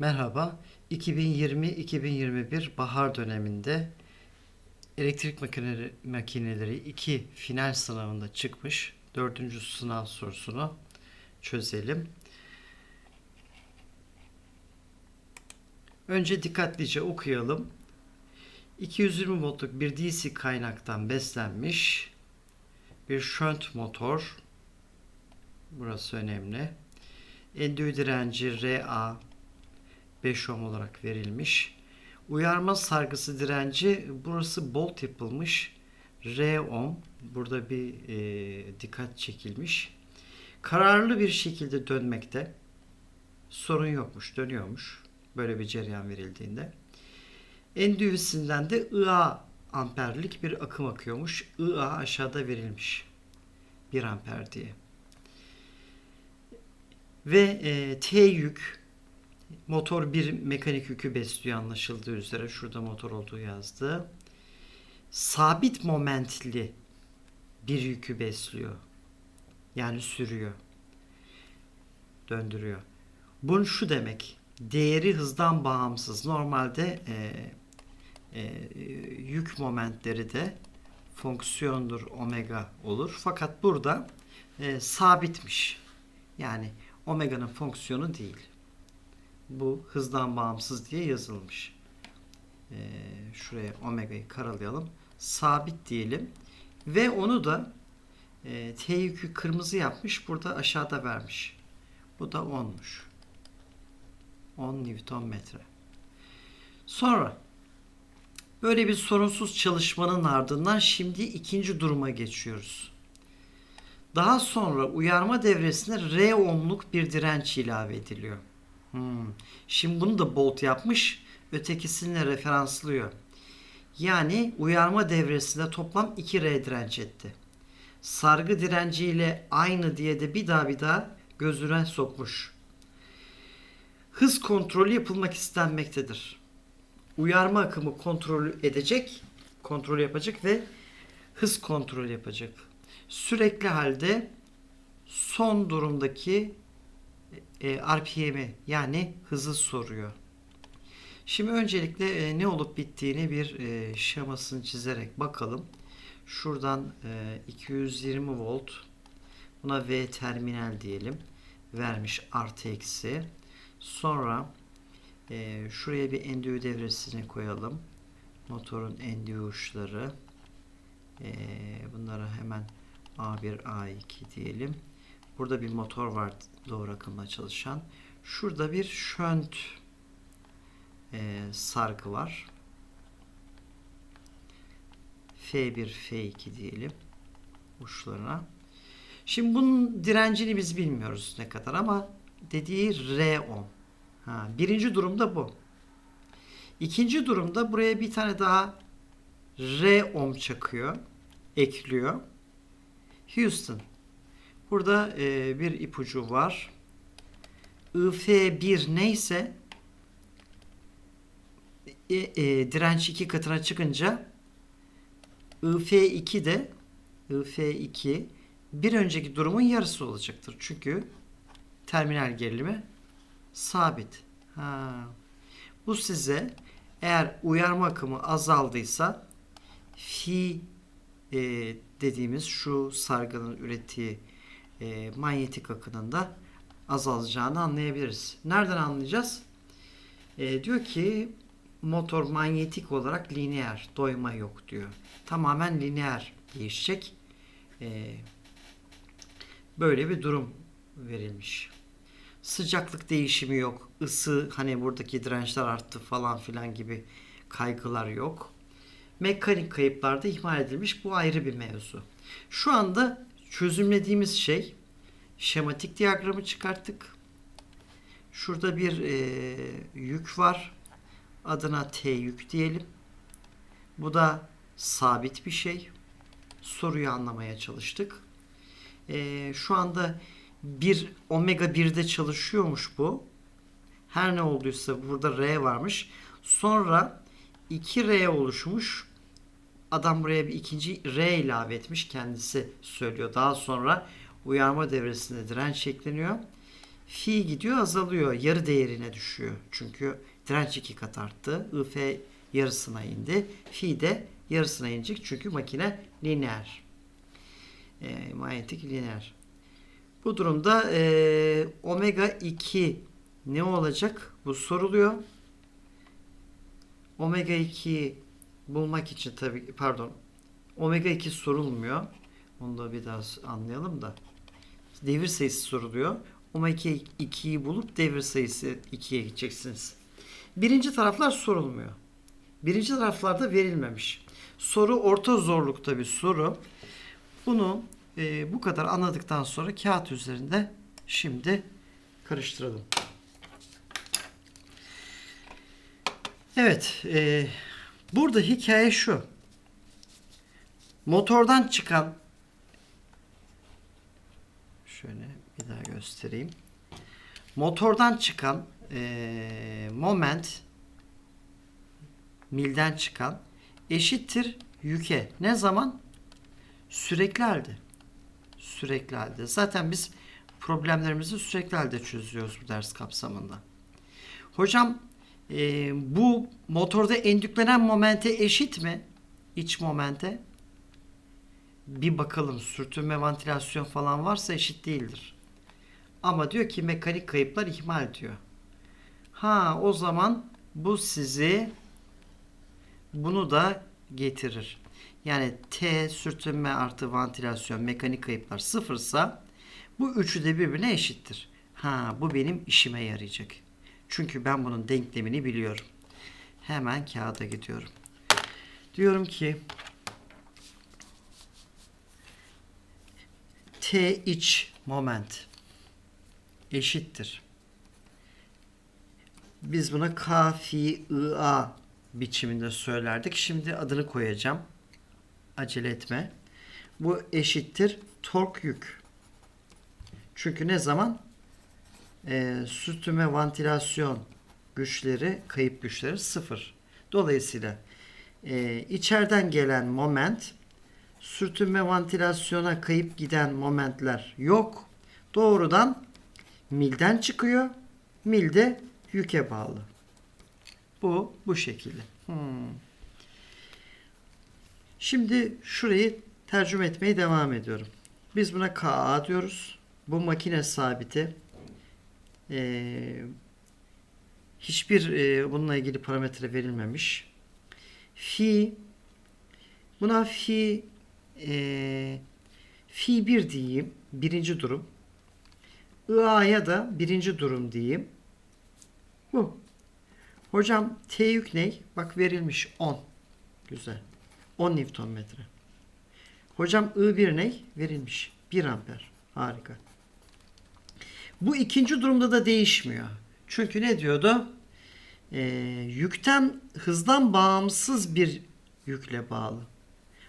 Merhaba. 2020-2021 bahar döneminde elektrik makineleri, makineleri 2 final sınavında çıkmış. Dördüncü sınav sorusunu çözelim. Önce dikkatlice okuyalım. 220 voltluk bir DC kaynaktan beslenmiş bir shunt motor. Burası önemli. Endü direnci RA 5 ohm olarak verilmiş. Uyarma sargısı direnci burası bolt yapılmış. R ohm. Burada bir e, dikkat çekilmiş. Kararlı bir şekilde dönmekte. Sorun yokmuş, dönüyormuş. Böyle bir cereyan verildiğinde. Endüvisinden de IA amperlik bir akım akıyormuş. IA aşağıda verilmiş. 1 amper diye. Ve e, T yük motor bir mekanik yükü besliyor anlaşıldığı üzere. Şurada motor olduğu yazdı. Sabit momentli bir yükü besliyor. Yani sürüyor. Döndürüyor. Bunun şu demek. Değeri hızdan bağımsız. Normalde e, e, yük momentleri de fonksiyondur omega olur. Fakat burada e, sabitmiş. Yani omega'nın fonksiyonu değil. Bu hızdan bağımsız diye yazılmış. E, şuraya omega'yı karalayalım. Sabit diyelim. Ve onu da e, T yükü kırmızı yapmış. Burada aşağıda vermiş. Bu da 10'muş. 10 Newton metre. Sonra böyle bir sorunsuz çalışmanın ardından şimdi ikinci duruma geçiyoruz. Daha sonra uyarma devresine R ohmluk bir direnç ilave ediliyor. Hmm. Şimdi bunu da Bolt yapmış, ötekisini referanslıyor. Yani uyarma devresinde toplam 2 R direnç etti. Sargı direnciyle aynı diye de bir daha bir daha gözüne sokmuş. Hız kontrolü yapılmak istenmektedir. Uyarma akımı kontrol edecek, kontrol yapacak ve hız kontrol yapacak. Sürekli halde son durumdaki e, RPM'i yani hızı soruyor. Şimdi öncelikle e, ne olup bittiğini bir e, şemasını çizerek bakalım. Şuradan e, 220 volt buna V terminal diyelim. Vermiş artı eksi. Sonra e, şuraya bir endüğü devresini koyalım. Motorun endüğü uçları. E, bunlara hemen A1, A2 diyelim. Burada bir motor var doğru akımla çalışan. Şurada bir şönt e, sargı var. F1, F2 diyelim uçlarına. Şimdi bunun direncini biz bilmiyoruz ne kadar ama dediği R ohm. Ha, birinci durumda bu. İkinci durumda buraya bir tane daha R ohm çakıyor, ekliyor. Houston. Burada e, bir ipucu var. IF1 neyse e, e, direnç iki katına çıkınca IF2 de IF2 bir önceki durumun yarısı olacaktır. Çünkü terminal gerilimi sabit. Ha. Bu size eğer uyarma akımı azaldıysa fi e, dediğimiz şu sargının ürettiği e, manyetik akının da azalacağını anlayabiliriz. Nereden anlayacağız? E, diyor ki motor manyetik olarak lineer, doyma yok diyor. Tamamen lineer değişecek. E, böyle bir durum verilmiş. Sıcaklık değişimi yok. Isı hani buradaki dirençler arttı falan filan gibi kaygılar yok. Mekanik kayıplar da ihmal edilmiş. Bu ayrı bir mevzu. Şu anda çözümlediğimiz şey şematik diyagramı çıkarttık. Şurada bir e, yük var. Adına T yük diyelim. Bu da sabit bir şey. Soruyu anlamaya çalıştık. E, şu anda bir omega 1'de çalışıyormuş bu. Her ne olduysa burada R varmış. Sonra 2R oluşmuş. Adam buraya bir ikinci R ilave etmiş. Kendisi söylüyor. Daha sonra uyarma devresinde direnç ekleniyor. Fi gidiyor azalıyor. Yarı değerine düşüyor. Çünkü direnç iki kat arttı. IF yarısına indi. Fi de yarısına inecek. Çünkü makine lineer. E, manyetik lineer. Bu durumda e, omega 2 ne olacak? Bu soruluyor. Omega 2'yi bulmak için tabii pardon. Omega 2 sorulmuyor. Onu da bir daha anlayalım da. Devir sayısı soruluyor. Omega 2'yi bulup devir sayısı 2'ye gideceksiniz. Birinci taraflar sorulmuyor. Birinci taraflarda verilmemiş. Soru orta zorlukta bir soru. Bunu e, bu kadar anladıktan sonra kağıt üzerinde şimdi karıştıralım. Evet, e, burada hikaye şu. Motordan çıkan şöyle bir daha göstereyim. Motordan çıkan e, moment milden çıkan eşittir yüke. Ne zaman? Sürekli halde. Sürekli halde. Zaten biz problemlerimizi sürekli halde çözüyoruz bu ders kapsamında. Hocam e, bu motorda endüklenen momente eşit mi? İç momente. Bir bakalım sürtünme vantilasyon falan varsa eşit değildir. Ama diyor ki mekanik kayıplar ihmal diyor. Ha o zaman bu sizi bunu da getirir. Yani T sürtünme artı vantilasyon mekanik kayıplar sıfırsa bu üçü de birbirine eşittir. Ha bu benim işime yarayacak. Çünkü ben bunun denklemini biliyorum. Hemen kağıda gidiyorum. Diyorum ki T iç moment eşittir. Biz buna K fi I A biçiminde söylerdik. Şimdi adını koyacağım. Acele etme. Bu eşittir tork yük. Çünkü ne zaman? Ee, sürtünme vantilasyon güçleri, kayıp güçleri sıfır. Dolayısıyla e, içeriden gelen moment sürtünme vantilasyona kayıp giden momentler yok. Doğrudan milden çıkıyor. Mil de yüke bağlı. Bu bu şekilde. Hmm. Şimdi şurayı tercüme etmeye devam ediyorum. Biz buna KA diyoruz. Bu makine sabiti. Ee, hiçbir e, bununla ilgili parametre verilmemiş. Fi buna fi e, fi 1 diyeyim. Birinci durum. IA'ya da birinci durum diyeyim. Bu. Hocam T yük ne? Bak verilmiş 10. Güzel. 10 Newton metre. Hocam I1 ne? Verilmiş. 1 amper. Harika. Bu ikinci durumda da değişmiyor. Çünkü ne diyordu? Ee, yükten hızdan bağımsız bir yükle bağlı.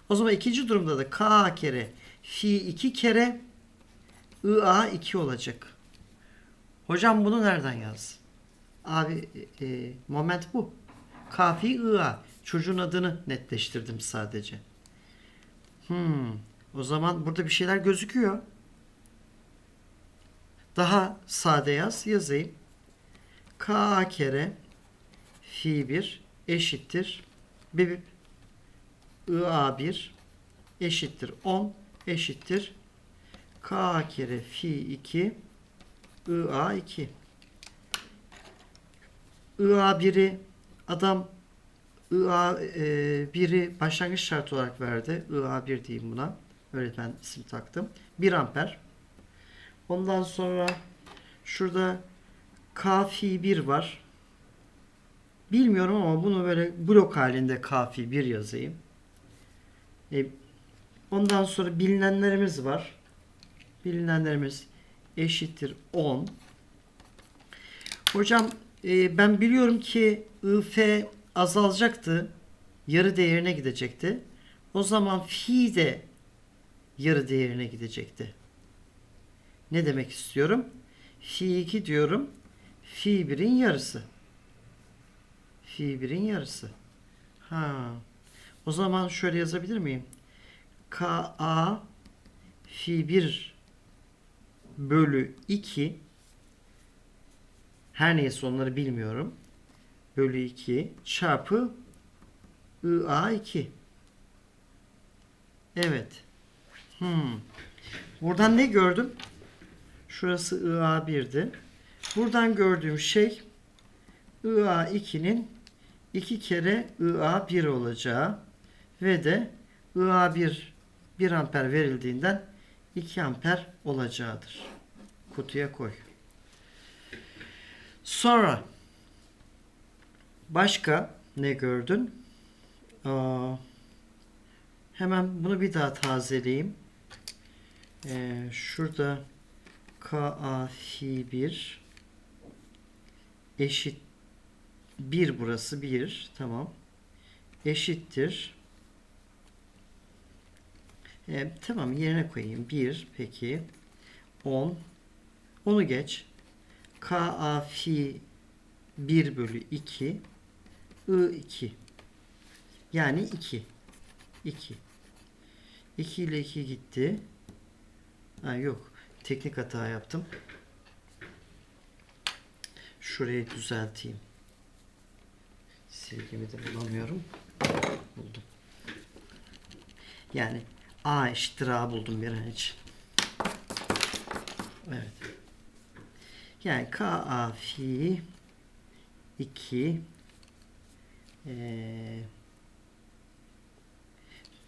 O zaman ikinci durumda da K kere fi 2 kere IA 2 olacak. Hocam bunu nereden yaz? Abi e, moment bu. Kafi IA. Çocuğun adını netleştirdim sadece. Hmm. O zaman burada bir şeyler gözüküyor. Daha sade yaz. Yazayım. K kere fi 1 eşittir. Bir IA 1 eşittir 10 eşittir. K kere fi 2 IA 2 IA 1'i adam IA e, 1'i başlangıç şart olarak verdi. IA 1 diyeyim buna. Öğretmen isim taktım. 1 amper. Ondan sonra şurada kafi 1 var. Bilmiyorum ama bunu böyle blok halinde kafi 1 yazayım. E, ondan sonra bilinenlerimiz var. Bilinenlerimiz eşittir 10. Hocam e, ben biliyorum ki IF azalacaktı. Yarı değerine gidecekti. O zaman fi de yarı değerine gidecekti. Ne demek istiyorum? Fi 2 diyorum. Fi 1'in yarısı. Fi 1'in yarısı. Ha. O zaman şöyle yazabilir miyim? Ka fi 1 bölü 2 her neyse onları bilmiyorum. Bölü 2 çarpı IA2. Evet. Hmm. Buradan ne gördüm? Şurası IA1'di. Buradan gördüğüm şey IA2'nin 2 kere IA1 olacağı ve de IA1 1 amper verildiğinden 2 amper olacağıdır. Kutuya koy. Sonra başka ne gördün? Aa, hemen bunu bir daha tazeleyeyim. Ee, şurada KA fi 1 eşit 1 burası 1 tamam. Eşittir. Ee, tamam yerine koyayım. 1 peki. 10 onu geç. KA fi 1 bölü 2 I2 yani 2 2 2 ile 2 gitti. Ha, yok teknik hata yaptım. Şurayı düzelteyim. Silgimi de bulamıyorum. Buldum. Yani A eşittir A buldum bir an için. Evet. Yani KA fi 2 eee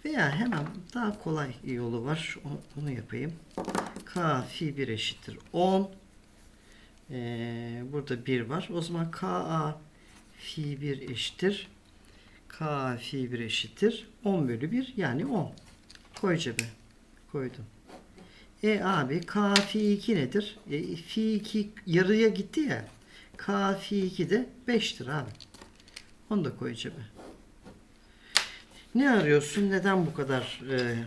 veya hemen daha kolay yolu var. O- Onu yapayım. K fi 1 eşittir 10. Ee, burada 1 var. O zaman Ka fi 1 eşittir. K fi 1 eşittir. 10 bölü 1 yani 10. Koy cebe. Koydum. E abi K fi 2 nedir? E, fi 2 yarıya gitti ya. K fi 2 de 5'tir abi. Onu da koy cebe. Ne arıyorsun? Neden bu kadar e,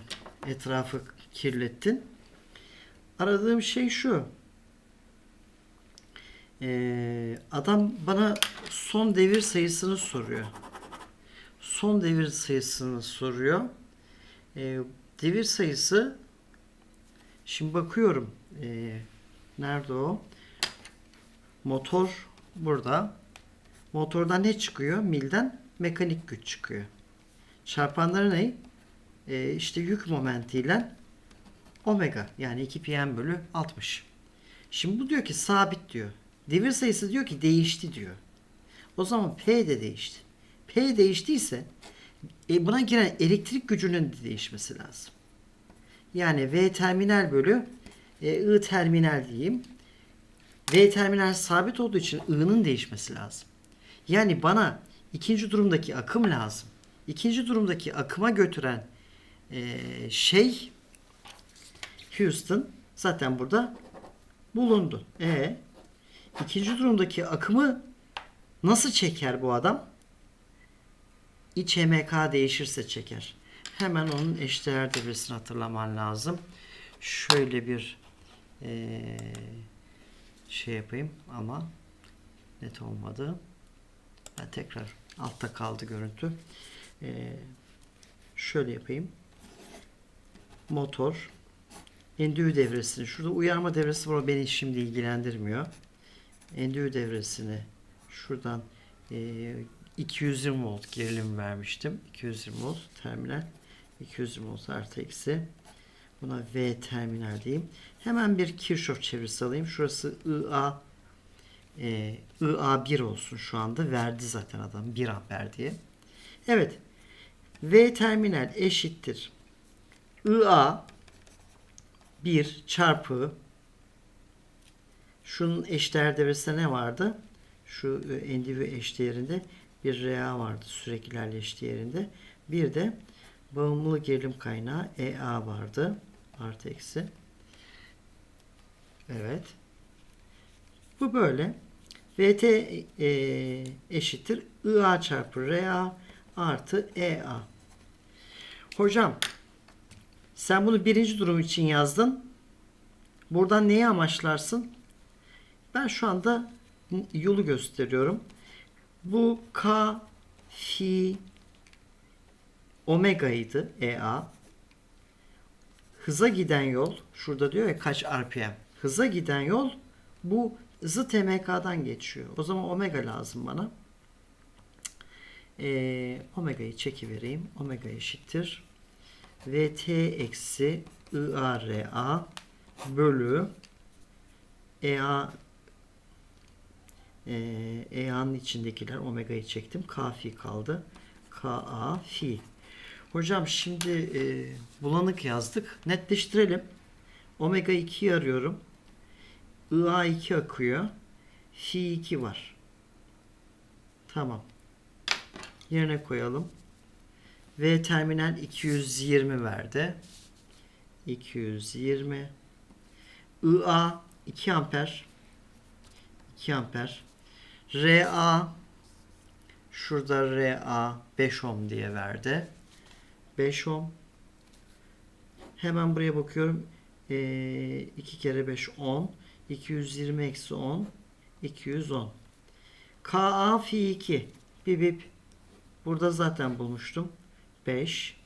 etrafı kirlettin? Aradığım şey şu. E, adam bana son devir sayısını soruyor. Son devir sayısını soruyor. E, devir sayısı şimdi bakıyorum. E, nerede o? Motor burada. Motordan ne çıkıyor? Milden mekanik güç çıkıyor. Çarpanları ne? Ee, işte yük momentiyle omega yani 2 pm bölü 60. Şimdi bu diyor ki sabit diyor. Devir sayısı diyor ki değişti diyor. O zaman P de değişti. P değiştiyse e, buna giren elektrik gücünün de değişmesi lazım. Yani V terminal bölü e, I terminal diyeyim. V terminal sabit olduğu için I'nın değişmesi lazım. Yani bana ikinci durumdaki akım lazım. İkinci durumdaki akıma götüren e, şey Houston zaten burada bulundu. E ikinci durumdaki akımı nasıl çeker bu adam? İç MK değişirse çeker. Hemen onun eşdeğer devresini hatırlaman lazım. Şöyle bir e, şey yapayım ama net olmadı. Ben tekrar altta kaldı görüntü. Ee, şöyle yapayım. Motor. Endüğü devresini. Şurada uyarma devresi var. Beni şimdi ilgilendirmiyor. Endüğü devresini şuradan e, 220 volt gerilim vermiştim. 220 volt terminal. 220 volt artı eksi. Buna V terminal diyeyim. Hemen bir Kirchhoff çevresi alayım. Şurası IA e, IA1 olsun şu anda. Verdi zaten adam 1 amper diye. Evet. V terminal eşittir. IA 1 çarpı şunun eşdeğer devresinde ne vardı? Şu e, NDV eşdeğerinde bir RA vardı süreklilerle eşdeğerinde. Bir de bağımlı gerilim kaynağı EA vardı. Artı eksi. Evet. Bu böyle. VT e, eşittir IA çarpı RA artı EA. Hocam sen bunu birinci durum için yazdın. Buradan neyi amaçlarsın? Ben şu anda yolu gösteriyorum. Bu K fi omega'ydı EA. Hıza giden yol şurada diyor ya kaç RPM. Hıza giden yol bu zıt MK'dan geçiyor. O zaman omega lazım bana. Ee, omega'yı çekivereyim. Omega eşittir. VT eksi IARA bölü EA e, EA'nın içindekiler omega'yı çektim. K fi kaldı. KA fi. Hocam şimdi e, bulanık yazdık. Netleştirelim. Omega 2'yi arıyorum. IA2 akıyor. Fi 2 var. Tamam. Yerine koyalım. V terminal 220 verdi. 220. IA 2 amper. 2 amper. RA şurada RA 5 ohm diye verdi. 5 ohm. Hemen buraya bakıyorum. Ee, 2 kere 5 10. 220 eksi 10. 210. KA fi 2. Bip bip. Burada zaten bulmuştum. 5.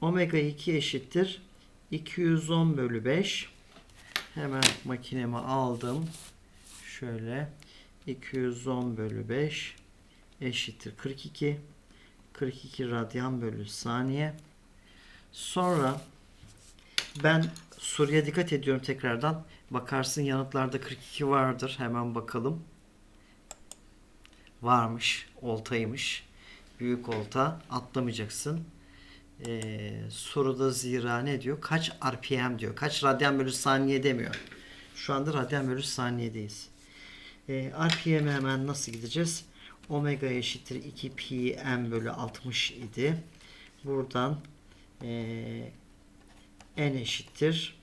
Omega 2 eşittir. 210 bölü 5. Hemen makinemi aldım. Şöyle. 210 bölü 5 eşittir 42. 42 radyan bölü saniye. Sonra ben soruya dikkat ediyorum tekrardan. Bakarsın yanıtlarda 42 vardır. Hemen bakalım. Varmış. Oltaymış. Büyük olta. Atlamayacaksın. Ee, soruda zira ne diyor? Kaç RPM diyor. Kaç radyan bölü saniye demiyor. Şu anda radyan bölü saniyedeyiz. Ee, RPM'e hemen nasıl gideceğiz? Omega eşittir 2 pi m bölü 60 idi. Buradan ee, n eşittir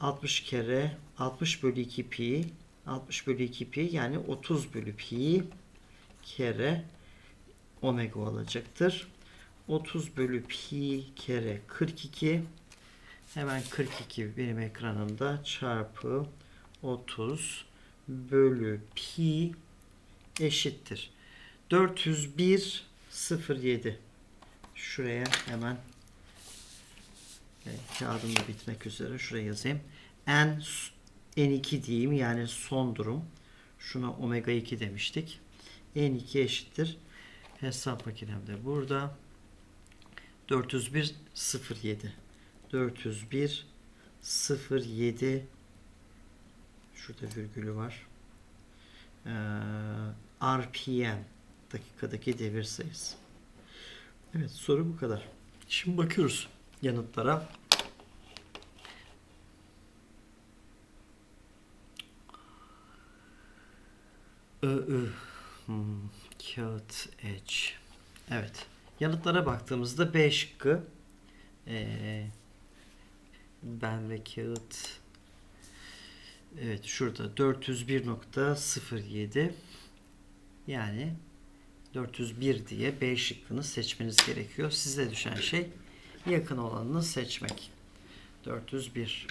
60 kere 60 bölü 2 pi 60 bölü 2 pi yani 30 bölü pi kere omega olacaktır. 30 bölü pi kere 42 hemen 42 benim ekranımda çarpı 30 bölü pi eşittir. 401.07 şuraya hemen Evet, kağıdım da bitmek üzere. Şuraya yazayım. N N2 diyeyim yani son durum. Şuna omega 2 demiştik. N2 eşittir. Hesap makinem de burada. 401.07 401.07 Şurada virgülü var. Ee, RPM dakikadaki devir sayısı. Evet soru bu kadar. Şimdi bakıyoruz yanıtlara. Ö. Hmm, kağıt edge. Evet. Yanıtlara baktığımızda B şıkkı ee, ben ve kağıt evet şurada 401.07 yani 401 diye B şıkkını seçmeniz gerekiyor. Size düşen şey yakın olanını seçmek. 401